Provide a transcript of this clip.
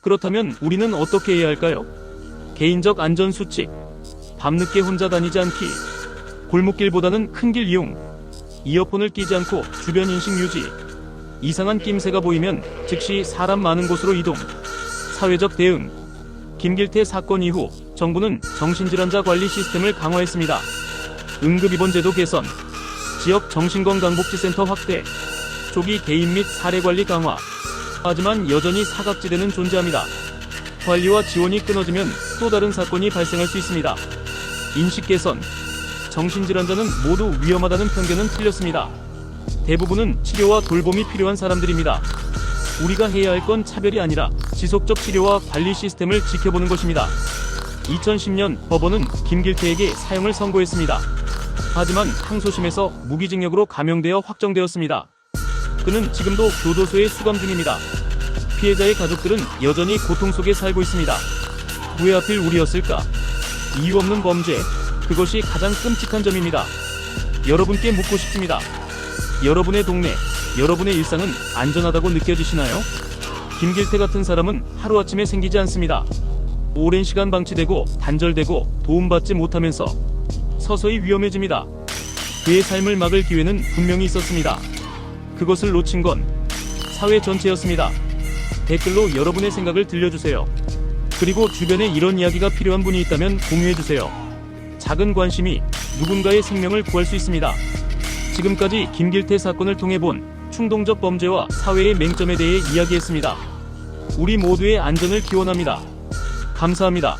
그렇다면 우리는 어떻게 해야 할까요? 개인적 안전 수칙, 밤늦게 혼자 다니지 않기, 골목길보다는 큰 길 이용, 이어폰을 끼지 않고 주변 인식 유지, 이상한 낌새가 보이면 즉시 사람 많은 곳으로 이동, 사회적 대응, 김길태 사건 이후 정부는 정신질환자 관리 시스템을 강화했습니다. 응급입원 제도 개선, 지역 정신건강복지센터 확대, 조기 개인 및 사례 관리 강화. 하지만 여전히 사각지대는 존재합니다. 관리와 지원이 끊어지면 또 다른 사건이 발생할 수 있습니다. 인식 개선. 정신질환자는 모두 위험하다는 편견은 틀렸습니다. 대부분은 치료와 돌봄이 필요한 사람들입니다. 우리가 해야 할 건 차별이 아니라 지속적 치료와 관리 시스템을 지켜보는 것입니다. 2010년 법원은 김길태에게 사형을 선고했습니다. 하지만 항소심에서 무기징역으로 감형되어 확정되었습니다. 그는 지금도 교도소에 수감 중입니다. 피해자의 가족들은 여전히 고통 속에 살고 있습니다. 왜 하필 우리였을까? 이유 없는 범죄. 그것이 가장 끔찍한 점입니다. 여러분께 묻고 싶습니다. 여러분의 동네, 여러분의 일상은 안전하다고 느껴지시나요? 김길태 같은 사람은 하루아침에 생기지 않습니다. 오랜 시간 방치되고 단절되고 도움받지 못하면서 서서히 위험해집니다. 그의 삶을 막을 기회는 분명히 있었습니다. 그것을 놓친 건 사회 전체였습니다. 댓글로 여러분의 생각을 들려주세요. 그리고 주변에 이런 이야기가 필요한 분이 있다면 공유해주세요. 작은 관심이 누군가의 생명을 구할 수 있습니다. 지금까지 김길태 사건을 통해 본 충동적 범죄와 사회의 맹점에 대해 이야기했습니다. 우리 모두의 안전을 기원합니다. 감사합니다.